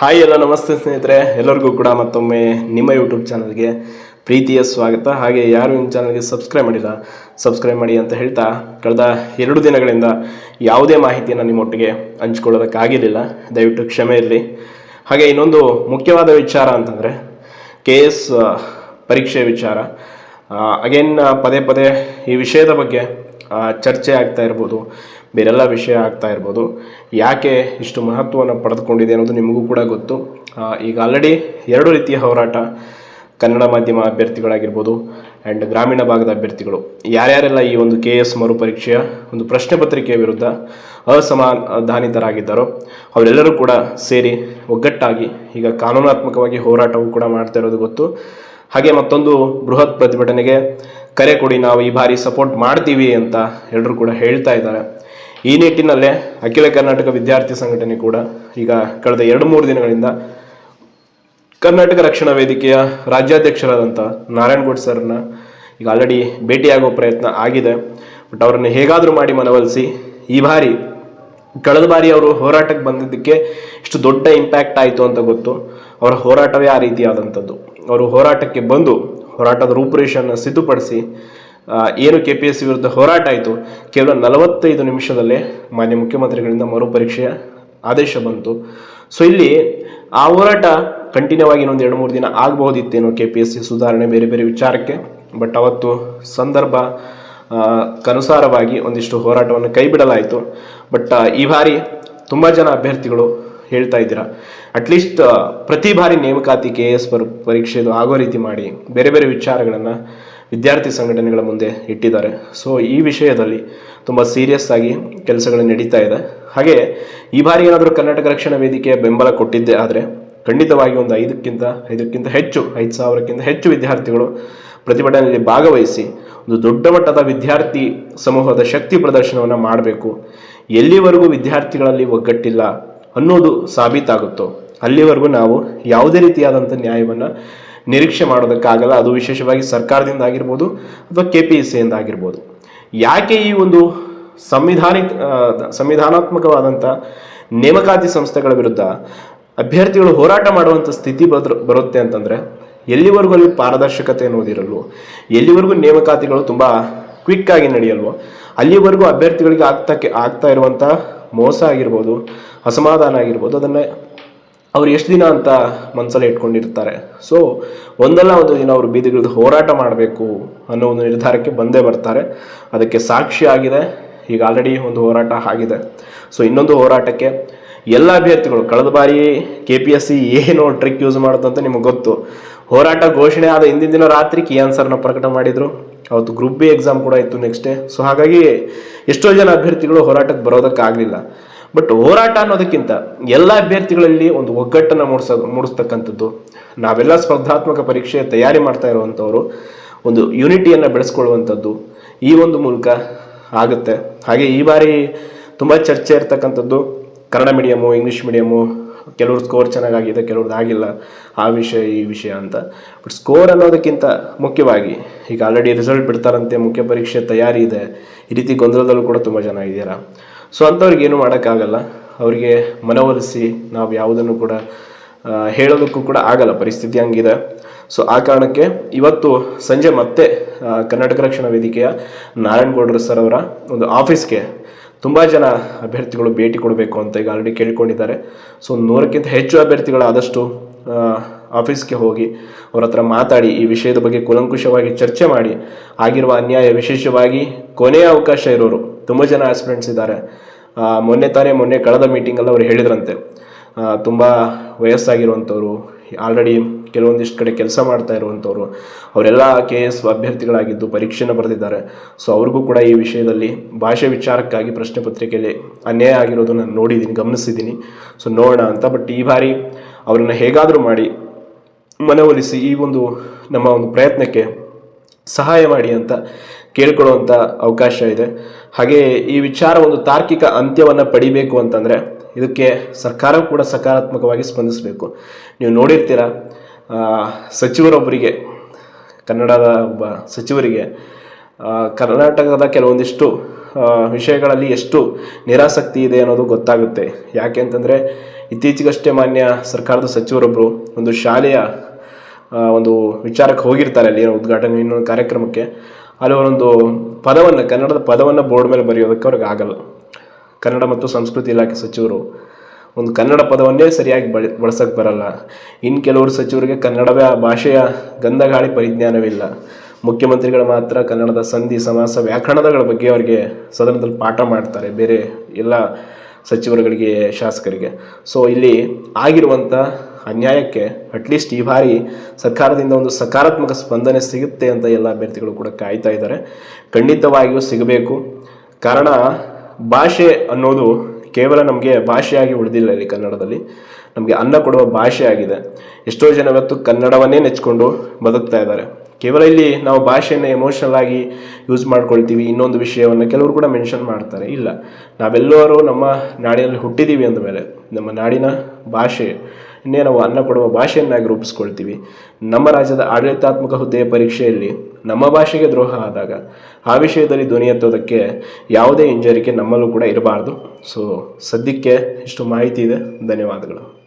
Hi ಎಲ್ಲ ನಮಸ್ತೆ ಸ್ನೇಹಿತರೆ, ಎಲ್ಲರಿಗೂ ಕೂಡ ಮತ್ತೊಮ್ಮೆ ನಿಮ್ಮ ಯೂಟ್ಯೂಬ್ ಚಾನಲ್ಗೆ ಪ್ರೀತಿಯ ಸ್ವಾಗತ. ಹಾಗೆ ಯಾರು ನಿಮ್ಮ ಚಾನಲ್ಗೆ ಸಬ್ಸ್ಕ್ರೈಬ್ ಮಾಡಿಲ್ಲ ಸಬ್ಸ್ಕ್ರೈಬ್ ಮಾಡಿ ಅಂತ ಹೇಳ್ತಾ ಕಳೆದ ಎರಡು ದಿನಗಳಿಂದ ಯಾವುದೇ ಮಾಹಿತಿಯನ್ನು ನಿಮ್ಮೊಟ್ಟಿಗೆ ಹಂಚ್ಕೊಳ್ಳೋದಕ್ಕಾಗಿರಲಿಲ್ಲ. ದಯವಿಟ್ಟು ಕ್ಷಮೆ ಇರಲಿ. ಹಾಗೆ ಇನ್ನೊಂದು ಮುಖ್ಯವಾದ ವಿಚಾರ ಅಂತಂದರೆ ಕೆ ಎಸ್ ಪರೀಕ್ಷೆ ವಿಚಾರ. ಅಗೇನ್ ಪದೇ ಪದೇ ಈ ವಿಷಯದ ಬಗ್ಗೆ ಚರ್ಚೆ ಆಗ್ತಾ ಇರ್ಬೋದು, ಬೇರೆಲ್ಲ ವಿಷಯ ಆಗ್ತಾ ಇರ್ಬೋದು. ಯಾಕೆ ಇಷ್ಟು ಮಹತ್ವವನ್ನು ಪಡೆದುಕೊಂಡಿದೆ ಅನ್ನೋದು ನಿಮಗೂ ಕೂಡ ಗೊತ್ತು. ಈಗ ಆಲ್ರೆಡಿ ಎರಡು ರೀತಿಯ ಹೋರಾಟ ಕನ್ನಡ ಮಾಧ್ಯಮ ಅಭ್ಯರ್ಥಿಗಳಾಗಿರ್ಬೋದು ಆ್ಯಂಡ್ ಗ್ರಾಮೀಣ ಭಾಗದ ಅಭ್ಯರ್ಥಿಗಳು. ಯಾರ್ಯಾರೆಲ್ಲ ಈ ಒಂದು ಕೆ ಎಸ್ ಮರುಪರೀಕ್ಷೆಯ ಒಂದು ಪ್ರಶ್ನೆ ಪತ್ರಿಕೆಯ ವಿರುದ್ಧ ಅಸಮಾಧಾನಿತರಾಗಿದ್ದಾರೋ, ಅವರೆಲ್ಲರೂ ಕೂಡ ಸೇರಿ ಒಗ್ಗಟ್ಟಾಗಿ ಈಗ ಕಾನೂನಾತ್ಮಕವಾಗಿ ಹೋರಾಟವೂ ಕೂಡ ಮಾಡ್ತಾ ಇರೋದು ಗೊತ್ತು. ಹಾಗೆ ಮತ್ತೊಂದು ಬೃಹತ್ ಪ್ರತಿಭಟನೆಗೆ ಕರೆ ಕೊಡಿ, ನಾವು ಈ ಬಾರಿ ಸಪೋರ್ಟ್ ಮಾಡ್ತೀವಿ ಅಂತ ಎಲ್ಲರೂ ಕೂಡ ಹೇಳ್ತಾ ಇದ್ದಾರೆ. ಈ ನಿಟ್ಟಿನಲ್ಲೇ ಅಖಿಲ ಕರ್ನಾಟಕ ವಿದ್ಯಾರ್ಥಿ ಸಂಘಟನೆ ಕೂಡ ಈಗ ಕಳೆದ ಎರಡು ಮೂರು ದಿನಗಳಿಂದ ಕರ್ನಾಟಕ ರಕ್ಷಣಾ ವೇದಿಕೆಯ ರಾಜ್ಯಾಧ್ಯಕ್ಷರಾದಂಥ ನಾರಾಯಣಗೌಡ್ ಸರ್ನ ಈಗ ಆಲ್ರೆಡಿ ಭೇಟಿಯಾಗೋ ಪ್ರಯತ್ನ ಆಗಿದೆ. ಬಟ್ ಅವರನ್ನು ಹೇಗಾದರೂ ಮಾಡಿ ಮನವೊಲಿಸಿ, ಈ ಬಾರಿ, ಕಳೆದ ಬಾರಿ ಅವರು ಹೋರಾಟಕ್ಕೆ ಬಂದಿದ್ದಕ್ಕೆ ಇಷ್ಟು ದೊಡ್ಡ ಇಂಪ್ಯಾಕ್ಟ್ ಆಯಿತು ಅಂತ ಗೊತ್ತು. ಅವರ ಹೋರಾಟವೇ ಆ ರೀತಿಯಾದಂಥದ್ದು ಅವರು ಹೋರಾಟಕ್ಕೆ ಬಂದು ಹೋರಾಟದ ರೂಪುರೇಷೆಯನ್ನು ಸಿದ್ಧಪಡಿಸಿ ಏನು ಕೆ ಪಿ ಎಸ್ ಸಿ ವಿರುದ್ಧ ಹೋರಾಟ ಆಯಿತು, ಕೇವಲ ನಲವತ್ತೈದು ನಿಮಿಷದಲ್ಲೇ ಮಾನ್ಯ ಮುಖ್ಯಮಂತ್ರಿಗಳಿಂದ ಮರುಪರೀಕ್ಷೆಯ ಆದೇಶ ಬಂತು. ಸೊ ಇಲ್ಲಿ ಆ ಹೋರಾಟ ಕಂಟಿನ್ಯೂ ಆಗಿ ಇನ್ನೊಂದು ಎರಡು ಮೂರು ದಿನ ಆಗಬಹುದಿತ್ತೇನು ಕೆ ಪಿ ಎಸ್ ಸಿ ಸುಧಾರಣೆ ಬೇರೆ ಬೇರೆ ವಿಚಾರಕ್ಕೆ, ಬಟ್ ಅವತ್ತು ಸಂದರ್ಭ ಕನುಸಾರವಾಗಿ ಒಂದಿಷ್ಟು ಹೋರಾಟವನ್ನು ಕೈ ಬಿಡಲಾಯಿತು ಬಟ್ ಈ ಬಾರಿ ತುಂಬ ಜನ ಅಭ್ಯರ್ಥಿಗಳು ಹೇಳ್ತಾ ಇದ್ದೀರಾ. ಅಟ್ಲೀಸ್ಟ್ ಪ್ರತಿ ಬಾರಿ ನೇಮಕಾತಿ ಕೆ ಎಸ್ ಪರ್, ಪರೀಕ್ಷೆದು ಆಗೋ ರೀತಿ ಮಾಡಿ ಬೇರೆ ಬೇರೆ ವಿಚಾರಗಳನ್ನು ವಿದ್ಯಾರ್ಥಿ ಸಂಘಟನೆಗಳ ಮುಂದೆ ಇಟ್ಟಿದ್ದಾರೆ. ಸೊ ಈ ವಿಷಯದಲ್ಲಿ ತುಂಬ ಸೀರಿಯಸ್ ಆಗಿ ಕೆಲಸಗಳು ನಡೀತಾ ಇದೆ. ಹಾಗೆ, ಈ ಬಾರಿ ಏನಾದರೂ ಕರ್ನಾಟಕ ರಕ್ಷಣಾ ವೇದಿಕೆಯ ಬೆಂಬಲ ಕೊಟ್ಟಿದ್ದೆ ಆದರೆ, ಖಂಡಿತವಾಗಿ ಒಂದು ಐದಕ್ಕಿಂತ ಐದಕ್ಕಿಂತ ಹೆಚ್ಚು, ಐದು ಸಾವಿರಕ್ಕಿಂತ ಹೆಚ್ಚು ವಿದ್ಯಾರ್ಥಿಗಳು ಪ್ರತಿಭಟನೆಯಲ್ಲಿ ಭಾಗವಹಿಸಿ ಒಂದು ದೊಡ್ಡ ಮಟ್ಟದ ವಿದ್ಯಾರ್ಥಿ ಸಮೂಹದ ಶಕ್ತಿ ಪ್ರದರ್ಶನವನ್ನು ಮಾಡಬೇಕು. ಎಲ್ಲಿವರೆಗೂ ವಿದ್ಯಾರ್ಥಿಗಳಲ್ಲಿ ಒಗ್ಗಟ್ಟಿಲ್ಲ ಅನ್ನೋದು ಸಾಬೀತಾಗುತ್ತೋ? ಅಲ್ಲಿವರೆಗೂ ನಾವು ಯಾವುದೇ ರೀತಿಯಾದಂಥ ನ್ಯಾಯವನ್ನು ನಿರೀಕ್ಷೆ ಮಾಡೋದಕ್ಕಾಗಲ್ಲ. ಅದು ವಿಶೇಷವಾಗಿ ಸರ್ಕಾರದಿಂದ ಆಗಿರ್ಬೋದು ಅಥವಾ ಕೆ ಪಿ ಎಸ್ ಸಿಯಿಂದ ಆಗಿರ್ಬೋದು. ಯಾಕೆ ಈ ಒಂದು ಸಂವಿಧಾನಿಕ ಸಂವಿಧಾನಾತ್ಮಕವಾದಂಥ ನೇಮಕಾತಿ ಸಂಸ್ಥೆಗಳ ವಿರುದ್ಧ ಅಭ್ಯರ್ಥಿಗಳು ಹೋರಾಟ ಮಾಡುವಂಥ ಸ್ಥಿತಿ ಬದ್ರ, ಬರುತ್ತೆ ಅಂತಂದರೆ ಎಲ್ಲಿವರೆಗೂ ಅಲ್ಲಿ ಪಾರದರ್ಶಕತೆ ಅನ್ನೋದಿರಲ್ವೋ, ಎಲ್ಲಿವರೆಗೂ ನೇಮಕಾತಿಗಳು ತುಂಬ ಕ್ವಿಕ್ಕಾಗಿ ನಡೆಯಲ್ವೋ, ಅಲ್ಲಿವರೆಗೂ ಅಭ್ಯರ್ಥಿಗಳಿಗೆ ಆಗ್ತಾ ಆಗ್ತಾ ಇರುವಂಥ ಮೋಸ ಆಗಿರ್ಬೋದು, ಅಸಮಾಧಾನ ಆಗಿರ್ಬೋದು, ಅದನ್ನು ಅವ್ರು ಎಷ್ಟು ದಿನ ಅಂತ ಮನಸ್ಸಲ್ಲಿ ಇಟ್ಕೊಂಡಿರ್ತಾರೆ. ಸೊ ಒಂದಲ್ಲ ಒಂದು ದಿನ ಅವರು ಬೀದಿಗಿಳಿದು ಹೋರಾಟ ಮಾಡಬೇಕು ಅನ್ನೋ ಒಂದು ನಿರ್ಧಾರಕ್ಕೆ ಬಂದೇ ಬರ್ತಾರೆ. ಅದಕ್ಕೆ ಸಾಕ್ಷಿ ಆಗಿದೆ. ಈಗ ಆಲ್ರೆಡಿ ಒಂದು ಹೋರಾಟ ಆಗಿದೆ. ಸೊ ಇನ್ನೊಂದು ಹೋರಾಟಕ್ಕೆ ಎಲ್ಲ ಅಭ್ಯರ್ಥಿಗಳು, ಕಳೆದ ಬಾರಿ ಕೆ ಪಿ ಎಸ್ ಸಿ ಏನು ಟ್ರಿಕ್ ಯೂಸ್ ಮಾಡುತ್ತಂತ ನಿಮಗೆ ಗೊತ್ತು. ಹೋರಾಟ ಘೋಷಣೆ ಆದ ಹಿಂದಿನ ದಿನ ರಾತ್ರಿ ಕಿ ಆನ್ಸರ್ನ ಪ್ರಕಟ ಮಾಡಿದರು. ಅವತ್ತು ಗ್ರೂಪ್ ಬಿ ಎಕ್ಸಾಮ್ ಕೂಡ ಇತ್ತು ನೆಕ್ಸ್ಟ್ ಡೇ ಸೊ ಹಾಗಾಗಿ ಎಷ್ಟೋ ಜನ ಅಭ್ಯರ್ಥಿಗಳು ಹೋರಾಟಕ್ಕೆ ಬರೋದಕ್ಕಾಗಲಿಲ್ಲ ಬಟ್ ಹೋರಾಟ ಅನ್ನೋದಕ್ಕಿಂತ ಎಲ್ಲ ಅಭ್ಯರ್ಥಿಗಳಲ್ಲಿ ಒಂದು ಒಗ್ಗಟ್ಟನ್ನು ಮೂಡಿಸ, ಮೂಡಿಸ್ತಕ್ಕಂಥದ್ದು, ನಾವೆಲ್ಲ ಸ್ಪರ್ಧಾತ್ಮಕ ಪರೀಕ್ಷೆ ತಯಾರಿ ಮಾಡ್ತಾ ಇರುವಂಥವ್ರು, ಒಂದು ಯೂನಿಟಿಯನ್ನು ಬೆಳೆಸ್ಕೊಳ್ಳುವಂಥದ್ದು ಈ ಒಂದು ಮೂಲಕ ಆಗುತ್ತೆ. ಹಾಗೆ ಈ ಬಾರಿ ತುಂಬ ಚರ್ಚೆ ಇರ್ತಕ್ಕಂಥದ್ದು ಕನ್ನಡ ಮೀಡಿಯಮು ಇಂಗ್ಲೀಷ್ ಮೀಡಿಯಮು ಕೆಲವ್ರ ಸ್ಕೋರ್ ಚೆನ್ನಾಗಾಗಿದೆ ಕೆಲವ್ರದ್ದು ಆಗಿಲ್ಲ, ಆ ವಿಷಯ, ಈ ವಿಷಯ ಅಂತ. ಬಟ್ ಸ್ಕೋರ್ ಅನ್ನೋದಕ್ಕಿಂತ ಮುಖ್ಯವಾಗಿ, ಈಗ ಆಲ್ರೆಡಿ ರಿಸಲ್ಟ್ ಬಿಡ್ತಾರಂತೆ, ಮುಖ್ಯ ಪರೀಕ್ಷೆ ತಯಾರಿ ಇದೆ, ಈ ರೀತಿ ಗೊಂದಲದಲ್ಲೂ ಕೂಡ ತುಂಬ ಜನ ಇದ್ದೀರಾ? ಸೊ ಅಂಥವ್ರಿಗೆ ಏನು ಮಾಡೋಕ್ಕಾಗಲ್ಲ. ಅವರಿಗೆ ಮನವೊಲಿಸಿ ನಾವು ಯಾವುದನ್ನು ಕೂಡ ಹೇಳೋದಕ್ಕೂ ಕೂಡ ಆಗಲ್ಲ, ಪರಿಸ್ಥಿತಿ ಹಂಗಿದೆ. ಸೊ ಆ ಕಾರಣಕ್ಕೆ ಇವತ್ತು ಸಂಜೆ ಮತ್ತೆ ಕರ್ನಾಟಕ ರಕ್ಷಣಾ ವೇದಿಕೆಯ ನಾರಾಯಣಗೌಡರು ಸರ್ ಅವರ ಒಂದು ಆಫೀಸ್ಗೆ ತುಂಬ ಜನ ಅಭ್ಯರ್ಥಿಗಳು ಭೇಟಿ ಕೊಡಬೇಕು ಅಂತ ಈಗ ಆಲ್ರೆಡಿ ಕೇಳ್ಕೊಂಡಿದ್ದಾರೆ. ಸೊ ನೂರಕ್ಕಿಂತ ಹೆಚ್ಚು ಅಭ್ಯರ್ಥಿಗಳು ಆದಷ್ಟು ಆಫೀಸ್ಗೆ ಹೋಗಿ ಅವ್ರ ಹತ್ರ ಮಾತಾಡಿ, ಈ ವಿಷಯದ ಬಗ್ಗೆ ಕುಲಂಕುಷವಾಗಿ ಚರ್ಚೆ ಮಾಡಿ, ಆಗಿರುವ ಅನ್ಯಾಯ ವಿಶೇಷವಾಗಿ ಕೊನೆಯ ಅವಕಾಶ ಇರೋರು, ತುಂಬ ಜನ ಆಸ್ಪಿರೆಂಟ್ಸ್ ಇದ್ದಾರೆ. ಮೊನ್ನೆ ತಾನೇ ಮೊನ್ನೆ ಕಳೆದ ಮೀಟಿಂಗಲ್ಲಿ ಅವ್ರು ಹೇಳಿದ್ರಂತೆ. ತುಂಬ ವಯಸ್ಸಾಗಿರುವಂಥವ್ರು ಆಲ್ರೆಡಿ ಕೆಲವೊಂದಿಷ್ಟು ಕಡೆ ಕೆಲಸ ಮಾಡ್ತಾ ಇರುವಂಥವ್ರು. ಅವರೆಲ್ಲ ಕೆ ಎಸ್ ಅಭ್ಯರ್ಥಿಗಳಾಗಿದ್ದು ಪರೀಕ್ಷೆನ ಬರೆದಿದ್ದಾರೆ. ಸೊ ಅವ್ರಿಗೂ ಕೂಡ ಈ ವಿಷಯದಲ್ಲಿ ಭಾಷೆ ವಿಚಾರಕ್ಕಾಗಿ ಪ್ರಶ್ನೆ ಪತ್ರಿಕೆಯಲ್ಲಿ ಅನ್ಯಾಯ ಆಗಿರೋದು ನಾನು ನೋಡಿದ್ದೀನಿ ಗಮನಿಸಿದ್ದೀನಿ ಸೊ ನೋಡೋಣ ಅಂತ ಬಟ್ ಈ ಬಾರಿ ಅವರನ್ನು ಹೇಗಾದರೂ ಮಾಡಿ ಮನವೊಲಿಸಿ ಈ ಒಂದು ನಮ್ಮ ಒಂದು ಪ್ರಯತ್ನಕ್ಕೆ ಸಹಾಯ ಮಾಡಿ ಅಂತ ಕೇಳ್ಕೊಳ್ಳುವಂಥ ಅವಕಾಶ ಇದೆ. ಹಾಗೆ ಈ ವಿಚಾರ ಒಂದು ತಾರ್ಕಿಕ ಅಂತ್ಯವನ್ನು ಪಡಿಬೇಕು ಅಂತಂದರೆ ಇದಕ್ಕೆ ಸರ್ಕಾರ ಕೂಡ ಸಕಾರಾತ್ಮಕವಾಗಿ ಸ್ಪಂದಿಸಬೇಕು. ನೀವು ನೋಡಿರ್ತೀರ ಸಚಿವರೊಬ್ಬರಿಗೆ, ಕನ್ನಡದ ಒಬ್ಬ ಸಚಿವರಿಗೆ ಕರ್ನಾಟಕದ ಕೆಲವೊಂದಿಷ್ಟು ವಿಷಯಗಳಲ್ಲಿ ಎಷ್ಟು ನಿರಾಸಕ್ತಿ ಇದೆ ಅನ್ನೋದು ಗೊತ್ತಾಗುತ್ತೆ. ಯಾಕೆ ಅಂತಂದರೆ ಇತ್ತೀಚೆಗಷ್ಟೇ ಮಾನ್ಯ ಸರ್ಕಾರದ ಸಚಿವರೊಬ್ಬರು ಒಂದು ಶಾಲೆಯ ಒಂದು ವಿಚಾರಕ್ಕೆ ಹೋಗಿರ್ತಾರೆ ಅಲ್ಲಿ ಉದ್ಘಾಟನೆ, ಇನ್ನೊಂದು ಕಾರ್ಯಕ್ರಮಕ್ಕೆ. ಅಲ್ಲಿ ಅವರೊಂದು ಪದವನ್ನು, ಕನ್ನಡದ ಪದವನ್ನು ಬೋರ್ಡ್ ಮೇಲೆ ಬರೆಯೋದಕ್ಕೆ ಅವ್ರಿಗೆ ಆಗಲ್ಲ. ಕನ್ನಡ ಮತ್ತು ಸಂಸ್ಕೃತಿ ಇಲಾಖೆ ಸಚಿವರು, ಒಂದು ಕನ್ನಡ ಪದವನ್ನೇ ಸರಿಯಾಗಿ ಬಳಿ ಬಳಸಕ್ಕೆ ಬರಲ್ಲ. ಇನ್ನು ಕೆಲವರು ಸಚಿವರಿಗೆ ಕನ್ನಡವೇ ಆ ಭಾಷೆಯ ಗಂಧಗಾಳಿ ಪರಿಜ್ಞಾನವಿಲ್ಲ. ಮುಖ್ಯಮಂತ್ರಿಗಳು ಮಾತ್ರ ಕನ್ನಡದ ಸಂಧಿ, ಸಮಾಸ, ವ್ಯಾಕರಣಗಳ ಬಗ್ಗೆ ಅವರಿಗೆ ಸದನದಲ್ಲಿ ಪಾಠ ಮಾಡ್ತಾರೆ, ಬೇರೆ ಎಲ್ಲ ಸಚಿವರುಗಳಿಗೆ, ಶಾಸಕರಿಗೆ. ಸೊ ಇಲ್ಲಿ ಆಗಿರುವಂಥ ಅನ್ಯಾಯಕ್ಕೆ ಅಟ್ಲೀಸ್ಟ್ ಈ ಬಾರಿ ಸರ್ಕಾರದಿಂದ ಒಂದು ಸಕಾರಾತ್ಮಕ ಸ್ಪಂದನೆ ಸಿಗುತ್ತೆ ಅಂತ ಎಲ್ಲ ಅಭ್ಯರ್ಥಿಗಳು ಕೂಡ ಕಾಯ್ತಾ ಇದ್ದಾರೆ. ಖಂಡಿತವಾಗಿಯೂ ಸಿಗಬೇಕು. ಕಾರಣ, ಭಾಷೆ ಅನ್ನೋದು ಕೇವಲ ನಮಗೆ ಭಾಷೆಯಾಗಿ ಉಳಿದಿಲ್ಲ ಇಲ್ಲಿ ಕನ್ನಡದಲ್ಲಿ. ನಮಗೆ ಅನ್ನ ಕೊಡುವ ಭಾಷೆ ಆಗಿದೆ. ಎಷ್ಟೋ ಜನ ಇವತ್ತು ಕನ್ನಡವನ್ನೇ ನೆಚ್ಕೊಂಡು ಬದುಕ್ತಾ ಇದ್ದಾರೆ. ಕೇವಲ ಇಲ್ಲಿ ನಾವು ಭಾಷೆಯನ್ನು ಎಮೋಷನಲ್ ಆಗಿ ಯೂಸ್ ಮಾಡ್ಕೊಳ್ತೀವಿ ಇನ್ನೊಂದು ವಿಷಯವನ್ನು ಕೆಲವರು ಕೂಡ ಮೆನ್ಷನ್ ಮಾಡ್ತಾರೆ. ಇಲ್ಲ. ನಾವೆಲ್ಲರೂ ನಮ್ಮ ನಾಡಿನಲ್ಲಿ ಹುಟ್ಟಿದ್ದೀವಿ ಅಂದಮೇಲೆ ನಮ್ಮ ನಾಡಿನ ಭಾಷೆ ನಾವು ಅನ್ನ ಕೊಡುವ ಭಾಷೆಯನ್ನಾಗಿ ರೂಪಿಸ್ಕೊಳ್ತೀವಿ. ನಮ್ಮ ರಾಜ್ಯದ ಆಡಳಿತಾತ್ಮಕ ಹುದ್ದೆಯ ಪರೀಕ್ಷೆಯಲ್ಲಿ ನಮ್ಮ ಭಾಷೆಗೆ ದ್ರೋಹ ಆದಾಗ ಆ ವಿಷಯದಲ್ಲಿ ಧ್ವನಿ ಎತ್ತೋದಕ್ಕೆ ಯಾವುದೇ ಹಿಂಜರಿಕೆ ನಮ್ಮಲ್ಲೂ ಕೂಡ ಇರಬಾರ್ದು. ಸೊ ಸದ್ಯಕ್ಕೆ ಇಷ್ಟು ಮಾಹಿತಿ ಇದೆ. ಧನ್ಯವಾದಗಳು.